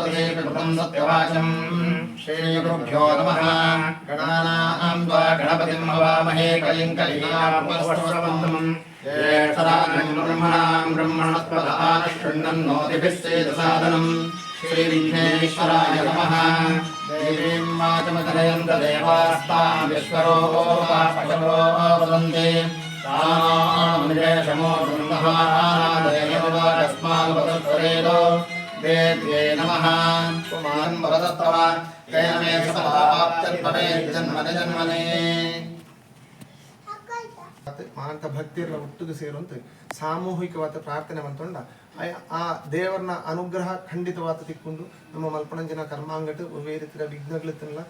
कृतं सत्यवाचम् श्रीगुरुभ्यो नमः गणानां त्वा गणपतिं हवामहे कलिं कलिनापस्वरवन्तम् ज्येष्ठराजम् ब्रह्मणाम् ब्रह्मणस्पदाः शृण्वन्नोतिभिः सेदसादनम् श्रीविघ्नेश्वराय नमः देवीम् वाचमतनयन्त देवास्ताम् विश्वरोपा पशवो वदन्ति तामो ब्रह्महादेवस्माल्वदत्वरेदो देव्ये नमः कुमारम् वदत्तव तेन मे सदाप्त्यत्वमे जन्मने जन्मने ಮಾಂತ ಭಕ್ತಿಯರ ಒಟ್ಟಿಗೆ ಸೇರುವಂತೆ ಸಾಮೂಹಿಕವಾದ ಪ್ರಾರ್ಥನೆ ಮಂತೊಂಡ ಆಯ- ಆ ದೇವರನ ಅನುಗ್ರಹ ಖಂಡಿತವಾದ ತಿಕ್ಕೊಂಡು ನಮ್ಮ ಮಲ್ಪಣಂಜಿನ ಕರ್ಮಾಂಗಟ್ಟು ಒವ್ವೇ ರೀತಿಯ ವಿಘ್ನಗಳಿತ್ತಲ್ಲ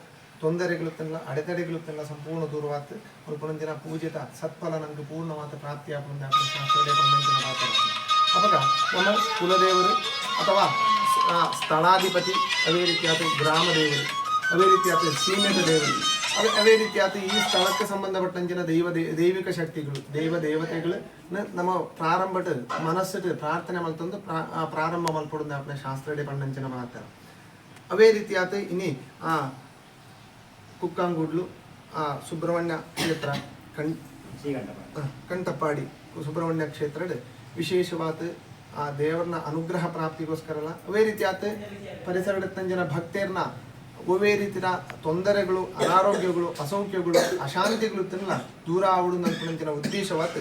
ತೊಂದರೆಗಳಿತ್ತಲ್ಲ ಅಡೆತಡೆಗಳಿತ್ತಲ್ಲ ಸಂಪೂರ್ಣ ದೂರವಾತ ಮಲ್ಪಣಂಜಿನ ಪೂಜಿತ ಸತ್ಫಲ ನಂಗೆ ಪೂರ್ಣವಾದ ಪ್ರಾಪ್ತಿಯಾಗುವಂತೆ ಶಾಸ್ತ್ರದೇ ಪಂಡಿನ ಮಾತಾಡ್ತೀನಿ ಅವಾಗ ನಮ್ಮ ಕುಲದೇವರು ಅಥವಾ ಸ- ಆ, ಸ್ಥಳಾಧಿಪತಿ ಅದೇ ರೀತಿಯಾದ ಗ್ರಾಮ ದೇವರು ಅದೇ ರೀತಿಯಾದ ಸೀಮೆದ ದೇವರು ಅದೇ ಅದೇ ರೀತಿಯಾದ ಈ ಸ್ಥಳಕ್ಕೆ ಸಂಬಂಧಪಟ್ಟಂಚಿನ ದೈವ ದೇ- ದೈವಿಕ ಶಕ್ತಿಗಳು ದೈವ ದೇವತೆಗಳು ನ- ನಮ್ಮ ಪ್ರಾರಂಭದ ಮನಸ್ಸಿಟ್ಟು ಪ್ರಾರ್ಥನೆ ಮಲ್ತಂದು ಪ್ರಾ- ಆ, ಪ್ರಾರಂಭ ಮಲ್ಪಡುದು ಅಪ್ನ ಶಾಸ್ತ್ರಡೆ ಪಂಡಂಚಿನ ಮಾತಾಡ ಅವೇ ರೀತಿಯಾದ ಇನಿ ಆ ಕುಕ್ಕಂಗುಡ್ಲು ಆ ಸುಬ್ರಹ್ಮಣ್ಯ ಕ್ಷೇತ್ರ ಕಣ್ ಆ, ಕಂಠಪಾಡಿ ಸುಬ್ರಹ್ಮಣ್ಯ ಕ್ಷೇತ್ರದ ವಿಶೇಷವಾದ ಆ ದೇವರನ್ನ ಅನುಗ್ರಹ ಪ್ರಾಪ್ತಿಗೋಸ್ಕರಲ್ಲ, ಅವೇ ರೀತಿ ಆತ ಪರಿಸರ ಜನ ಭಕ್ತರ್ನ ಒವೇ ರೀತಿಯ ತೊಂದರೆಗಳು, ಅನಾರೋಗ್ಯಗಳು, ಅಸೌಖ್ಯಗಳು, ಅಶಾಂತಿಗಳು ತಿನ್ನ ದೂರ ಆವಡು ನನ್ಪುನಂಚಿನ ಉದ್ದೇಶವಾತ.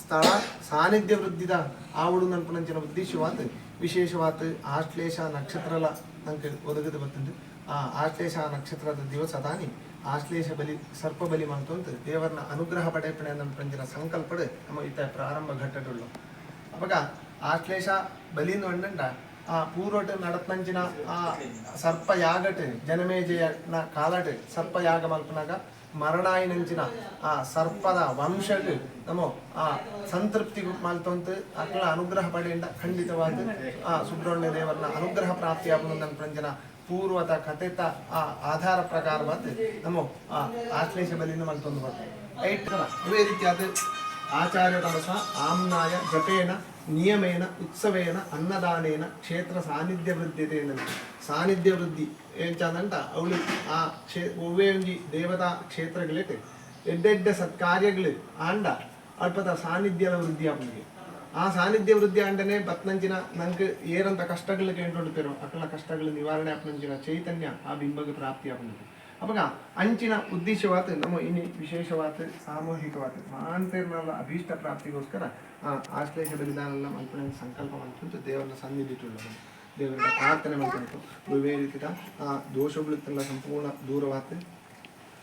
ಸ್ಥಳ, ಸಾನ್ನಿಧ್ಯ ವೃದ್ಧಿದ ಆವಡು ನನ್ಪುನಂಚಿನ ಉದ್ದೇಶವಾತ. ವಿಶೇಷವಾತ ಆಶ್ಲೇಷ ನಕ್ಷತ್ರಲ ನಂಗೆ ಒದಗದು ಬರ್ತಂದು. ಆ ಆಶ್ಲೇಷ ನಕ್ಷತ್ರದ ದಿವಸ ತಾನಿ ಆಶ್ಲೇಷ ಬಲಿ, ಸರ್ಪ ಬಲಿ ಮಾಡ್ತಂತ ದೇವರನ್ನ ಅನುಗ್ರಹ ಪಡೆಪಣೆ ನನ್ಪುನಂಚಿನ ಸಂಕಲ್ಪಡೆ ನಮ್ಮ ಇತ್ತ ಪ್ರಾರಂಭ ಘಟ್ಟಗಳು ಅವಾಗ ಬಲಿಂದು ಒಂಡಂಡ ಆ ಪೂರ್ವಟ ನಡತ್ನಂಚಿನ ಆ ಸರ್ಪ ಯಾಗಟ್ ಜನಮೇಜಯನ ಕಾಲಟ್ ಸರ್ಪ ಯಾಗ ಮಲ್ಪನಾಗ ಮರಣಾಯಿನಂಚಿನ, ಆ ಸರ್ಪದ ವಂಶಗ ನಮೋ, ಆ ಸಂತೃಪ್ತಿ ಮಲ್ತಂತ ಅಕ್ಲ ಅನುಗ್ರಹ ಪಡೆಯಿಂದ ಖಂಡಿತವಾದ, ಆ ಸುಬ್ರಹ್ಮಣ್ಯ ದೇವರನ್ನ ಅನುಗ್ರಹ ಪ್ರಾಪ್ತಿ ನನ್ನ ಪ್ರಂಜನ ಪೂರ್ವದ ಕಥೆತ, ಆ ಆಧಾರ ಪ್ರಕಾರವಾದ ನಮೋ, ಆ ಆಶ್ಲೇಷ ಬಲಿನ ಮಲ್ತೊಂದು ಬರ್ತದೆ ಐಟ್ ರೀತಿಯಾದ ಆಚಾರ್ಯ ತಮಸ ಆಮ್ನಾಯ ಜಪೇನ ನಿಯಮೇನ ಉತ್ಸವೇನ ಅನ್ನದಾನೇನ ಕ್ಷೇತ್ರ ಸಾನ್ನಿಧ್ಯ ವೃದ್ಧತೆನ ಸಾನ್ನಿಧ್ಯ ವೃದ್ಧಿ ಏಂಚಾದಂಟ ಅವಳು ಆ ಕ್ಷೇ ಒವ್ವೇ ಒಂಜಿ ದೇವತಾ ಕ್ಷೇತ್ರಗಳಿಟ್ಟು ಎಡ್ಡೆಡ್ಡೆ ಸತ್ಕಾರ್ಯಗಳು ಆಂಡ ಅಲ್ಪದ ಸಾನ್ನಿಧ್ಯದ ವೃದ್ಧಿ ಆಪುಂಗೆ ಆ ಸಾನ್ನಿಧ್ಯ ವೃದ್ಧಿ ಆಂಡನೆ ಬತ್ನಂಚಿನ ನಂಗೆ ಏರಂತ ಕಷ್ಟಗಳು ಕೇಂದ್ರಿಡ್ತಿರೋ ಅಕಲ ಕಷ್ಟಗಳು ನಿವಾರಣೆ ಆಪನಂಚಿನ ಚೈತನ್ಯ ಆ ಬಿಂಬಗೆ ಪ್ರಾಪ್ತಿ ಆಪುಂಗೆ ಅವಾಗ ಅಂಚಿನ ಉದ್ದೇಶವಾದ ನಮ್ಮ ಇನ್ನು ವಿಶೇಷವಾದ ಸಾಮೂಹಿಕವಾದ ಮಾಂತೇರ್ನಲ್ಲ ಅಭೀಷ್ಟ ಪ್ರಾಪ್ತಿಗೋಸ್ಕರ ಆ ಆಶ್ಲೇಷ ಬಲಿದಾನೆಲ್ಲ ಮಲ್ಪನೆ ಸಂಕಲ್ಪ ಮಾಡ್ಕೊಂಡು ದೇವರನ್ನ ಸನ್ನಿಧಿಟ್ಟುಳ್ಳದು ದೇವರ ಪ್ರಾರ್ಥನೆ ಮಾಡ್ಕೊಂಡು ರೀತಿಯ ಆ ದೋಷಗಳಿತ್ತೆಲ್ಲ ಸಂಪೂರ್ಣ ದೂರವಾದ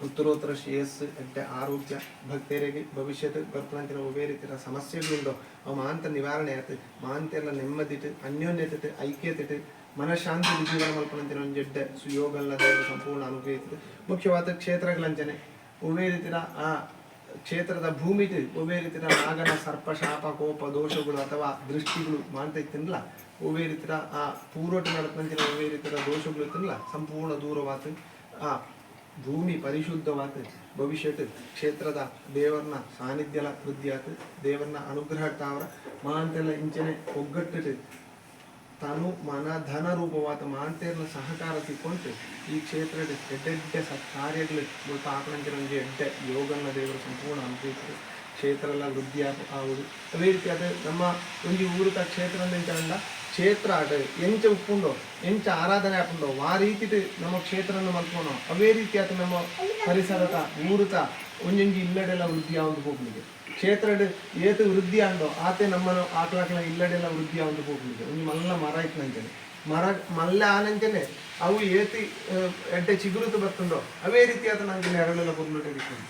ಉತ್ತರೋತ್ತರ ಶ್ರೇಯಸ್ಸು ಎಂಟೆ ಆರೋಗ್ಯ, ಭಕ್ತರಿಗೆ ಭವಿಷ್ಯದ ಬರ್ತಂತಿನ ಒಬ್ಬೇ ರೀತಿಯ ಸಮಸ್ಯೆಗಳುಂಟೋ ಅವು ಮಾಂತ ನಿವಾರಣೆ ಆಯ್ತು ಮಾಂತೆಲ್ಲ ನೆಮ್ಮದಿಟ್ಟು ಅನ್ಯೋನ್ಯತೆ ಐಕ್ಯತೆ ಮನಃಶಾಂತಿ ಜೀವನ ಮಲ್ಪನಂತಿನ ಒಂದು ಎಡ್ಡೆ ಸುಯೋಗಲ್ಲ ದೇವರು ಸಂಪೂರ್ಣ ಅನುಗ್ರಹಿಸಿದೆ ಮುಖ್ಯವಾದ ಕ್ಷೇತ್ರಗಳಂಚನೆ ಒವ್ವೇ ರೀತಿಯ ಆ ಕ್ಷೇತ್ರದ ಭೂಮಿಗೆ ಒವ್ವೇ ರೀತಿಯ ನಾಗನ ಸರ್ಪ, ಶಾಪ, ಕೋಪ, ದೋಷಗಳು ಅಥವಾ ದೃಷ್ಟಿಗಳು ಮಾಡ್ತಾ ತಿನ್ನಲ್ಲ ಒವ್ವೇ ರೀತಿಯ ಆ ಪೂರ್ವಟ ನಡತಂಚಿನ ಒವ್ವೇ ರೀತಿಯ ದೋಷಗಳು ತಿನ್ನಲ್ಲ ಸಂಪೂರ್ಣ ದೂರವಾತು ಆ ಭೂಮಿ ಪರಿಶುದ್ಧವಾತು ಭವಿಷ್ಯತ್ ಕ್ಷೇತ್ರದ ದೇವರನ್ನ ಸಾನ್ನಿಧ್ಯಲ ವೃದ್ಧಿ ಆತು ದೇವರನ್ನ ಅನುಗ್ರಹ ತಾವರ ಮಾಂತೆಲ್ಲ ಇಂಚನೆ ಒಗ್ಗಟ್ಟು ತಾನು ಮನ ಧನ ರೂಪವಾದ ಮಾಂತೇರ್ನ ಸಹಕಾರ ತಿಕ್ಕೊಂತು ಈ ಕ್ಷೇತ್ರದ ಎಡ್ಡೆಡ್ಡೆ ಸತ್ಕಾರ್ಯಗಳು ಮತ್ತು ಆಕಳಂಚಿನ ನಮಗೆ ಎಡ್ಡೆ ಯೋಗನ್ನ ದೇವರು ಸಂಪೂರ್ಣ ಅನುಭವಿಸಿದರು ಕ್ಷೇತ್ರ ಎಲ್ಲ ವೃದ್ಧಿ ಆಗ- ಆಗುದು ಅದೇ ರೀತಿ ಅದೇ ನಮ್ಮ ಒಂದು ಊರುತ ಕ್ಷೇತ್ರ ಅಂತ ಕ್ಷೇತ್ರ ಆಟ ಎಂಚ ಉಪ್ಪುಂಡೋ, ಎಂಚ ಆರಾಧನೆ ಹಾಕೊಂಡೋ, ಆ ರೀತಿ ನಮ್ಮ ಕ್ಷೇತ್ರನ ಮಲ್ಕೊಂಡು, ಅವೇ ರೀತಿ ಆತ ನಮ್ಮ ಪರಿಸರದ ಊರುತ ಒಂಜೊಂಜಿ ಇಲ್ಲಡೆಲ್ಲ ವೃದ್ಧಿ ಆಗೋದು ಹೋಗ್ಲಿಕ್ಕೆ. ಕ್ಷೇತ್ರಡ್ ಏತು ವೃದ್ಧಿ ಆಂಡೋ ಆತೆ ನಮ್ಮನ ಆಕಳಾಕಳ ಇಲ್ಲಡೆಲ್ಲ ವೃದ್ಧಿ ಆವಂದು ಹೋಗ್ಲಿಕ್ಕೆ ಒಂದು ಮಲ್ಲ ಮರ ಇತ್ತಂಚನೆ ಮರ, ಮಲ್ಲ ಆನಂಚನೆ ಅವು ಏತಿ ಎಡ್ಡೆ ಚಿಗುರುತು ಬರ್ತುಂಡೋ ಅವೇ ರೀತಿಯಾದ ನಂಗೆ ನೆರಳೆಲ್ಲ ಬಂದ್ಬಿಟ್ಟು ಇರ್ತದೆ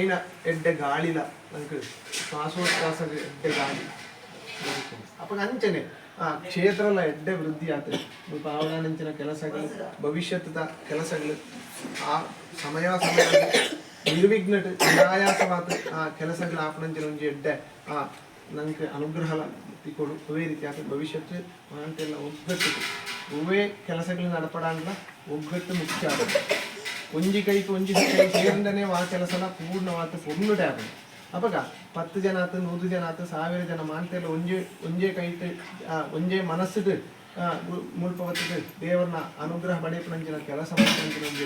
ಐನ ಎಡ್ಡೆ ಗಾಳಿಲ ನಂಗೆ ಶ್ವಾಸೋಚ್ಛ್ವಾಸ ಎಡ್ಡೆ ಗಾಳಿ ಅಪ್ಪ ಅಂಚನೆ ಆ ಕ್ಷೇತ್ರಲ ಎಡ್ಡೆ ವೃದ್ಧಿ ಆತ ಸ್ವಲ್ಪ ಅವಗಾನಂಚಿನ ಕೆಲಸಗಳು ಭವಿಷ್ಯದ ಕೆಲಸಗಳು, ಆ ಸಮಯ ಸಮಯ ನಿರ್ವಿಘ್ನ ನಿರಾಯಾಸವಾದ ಆ ಕೆಲಸಗಳ ಆಪಣಂಜಿನ ಒಂಜಿ ಎಡ್ಡೆ. ಆ ನನಗೆ ಅನುಗ್ರಹ ತಿಕ್ಕೊಡು ಅವೇ ರೀತಿ ಆತ ಭವಿಷ್ಯತ್ ಅಂತೆಲ್ಲ ಒಗ್ಗಟ್ಟು. ಒವೇ ಕೆಲಸಗಳು ನಡಪಡಾಂಡ್ಲ ಒಗ್ಗಟ್ಟು ಮುಖ್ಯ ಆಗುತ್ತೆ. ಒಂಜಿ ಕೈക്ക് ಒಂಜಿ ಕೈ ಆ ಕೆಲಸನ ಪೂರ್ಣವಾದ ಪೊರ್ನುಡೆ ಆಗುತ್ತೆ. ಅಪಗ ಪತ್ತು ಜನ ಆತು ನೂರು ಜನ ಆತು ಸಾವಿರ ಜನ ಮಾಂತೆಲ್ಲ ಒಂಜೆ ಒಂಜೇ ಕೈಟ್ ಒಂಜೇ ಮನಸ್ಸಿದು ಆ, ಮು- ಮುಲ್ಪವತ್ತಿಗೆ ದೇವರನ್ನ ಅನುಗ್ರಹ ಪಡೆಯಪ್ಪನಂಚಿನ ಕೆಲಸ ಮಾಡ್ಕೊಂತಿನ ಒಂದು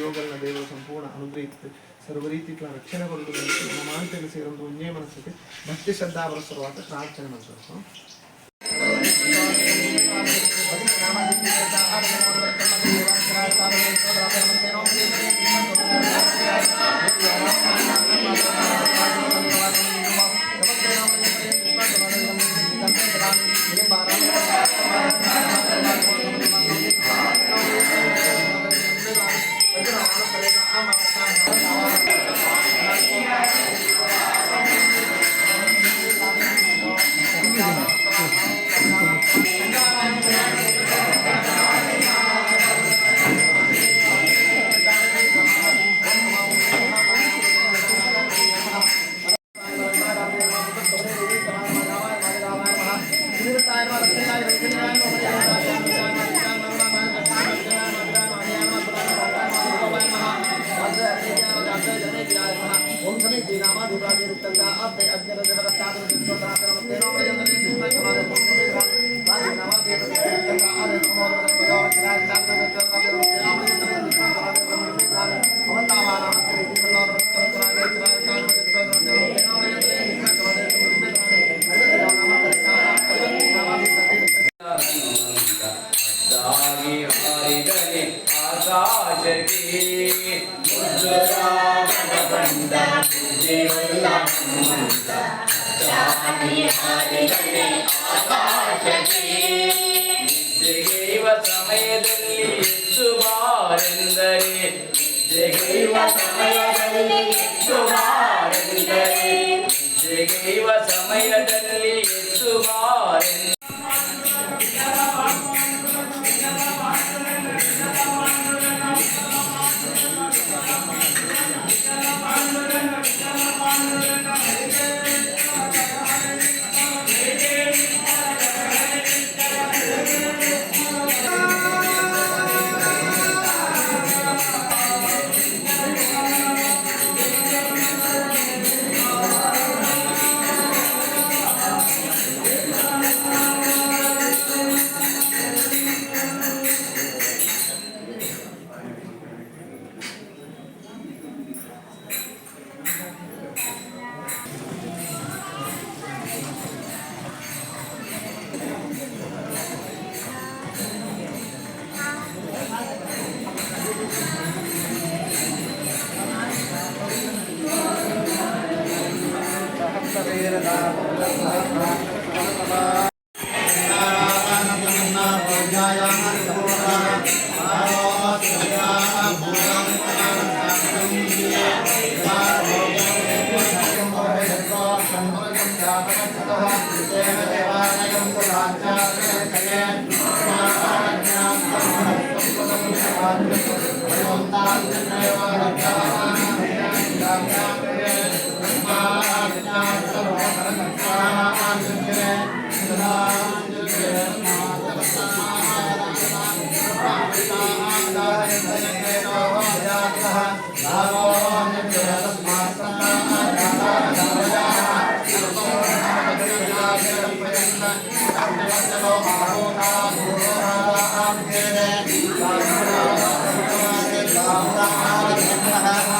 ಯೋಗಗಳನ್ನ ದೇವರು ಸಂಪೂರ್ಣ ಅನುಗ್ರಹಿಸಿತು ಸರ್ವ ರೀತಿ ಇಟ್ಲ ರಕ್ಷಣೆ ಕೊಡುವುದು ನಮ್ಮ ಮಾಂತ್ಯಕ್ಕೆ ಸೇರೊಂದು ಒಂದೇ ಮನಸ್ಸಿಗೆ ಭಕ್ತಿ ಶ್ರದ್ಧಾ ಪುರಸ್ಸರವಾದ ಪ್ರಾರ್ಥನೆ ಮಾಡ್ತಾರೆ ದಾಗಿ ಹಾರಿದನೆ ಆಕಾಶಕ್ಕೆ ಮುದ್ದುರಾಗದ ಬಂದ ವಿಜಯುಳ್ಳ ಹನುಮಂತ ದಾಗಿ ಹಾರಿದನೆ ಆಕಾಶಕ್ಕೆ ನಿದ್ದೆಗೈವ ಸಮಯದಲ್ಲಿ ಎದ್ದು ಬಾರೆಂದರೆ ನಿದ್ದೆಗೈವ ಸಮಯದಲ್ಲಿ ಎದ್ದು ಬಾರೆಂದರೆ ನಿದ್ದೆಗೈವ ಸಮಯದಲ್ಲಿ ಎದ್ದು ಬಾರೆಂದರೆ ಿ परिवारजन्तां Uh-huh.